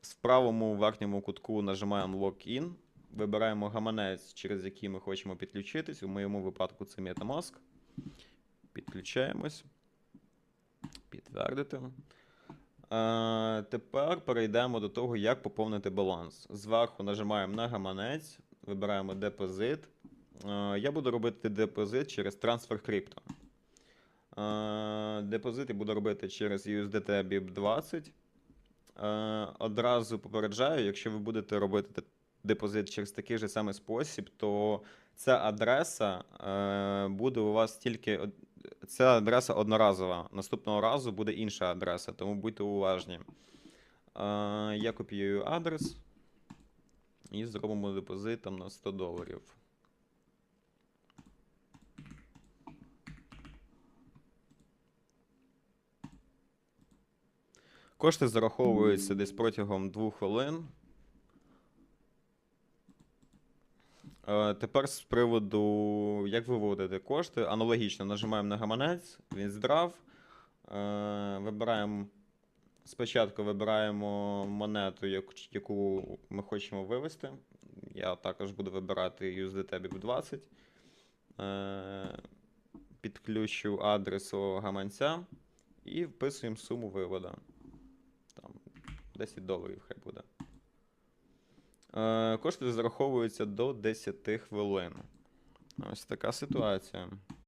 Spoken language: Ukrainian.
В правому верхньому кутку нажимаємо Login, вибираємо гаманець, через який ми хочемо підключитись. У моєму випадку це MetaMask. Підключаємось. Підтвердити. Е, тепер перейдемо до того, як поповнити баланс. Зверху нажимаємо на гаманець, вибираємо депозит. Е, я буду робити депозит через трансфер крипто. Е, депозит я буду робити через USDT BIP20. Е, одразу попереджаю, якщо ви будете робити депозит через такий же самий спосіб, то ця адреса е, буде у вас тільки. Ця адреса одноразова. Наступного разу буде інша адреса, тому будьте уважні. Е, я копіюю адрес і зробимо депозит там на 100 доларів. Кошти зараховуються десь протягом 2 хвилин. Е, Тепер з приводу, як виводити кошти, аналогічно нажимаємо на гаманець, він здрав. Е, Вибираємо. Спочатку вибираємо монету, яку ми хочемо вивести. Я також буду вибирати USDT BIP20. Е, Підключу адрес свого гаманця і вписуємо суму виводу. Там 10 доларів хай буде. Е, Кошти зараховуються до 10 хвилин. Ось така ситуація.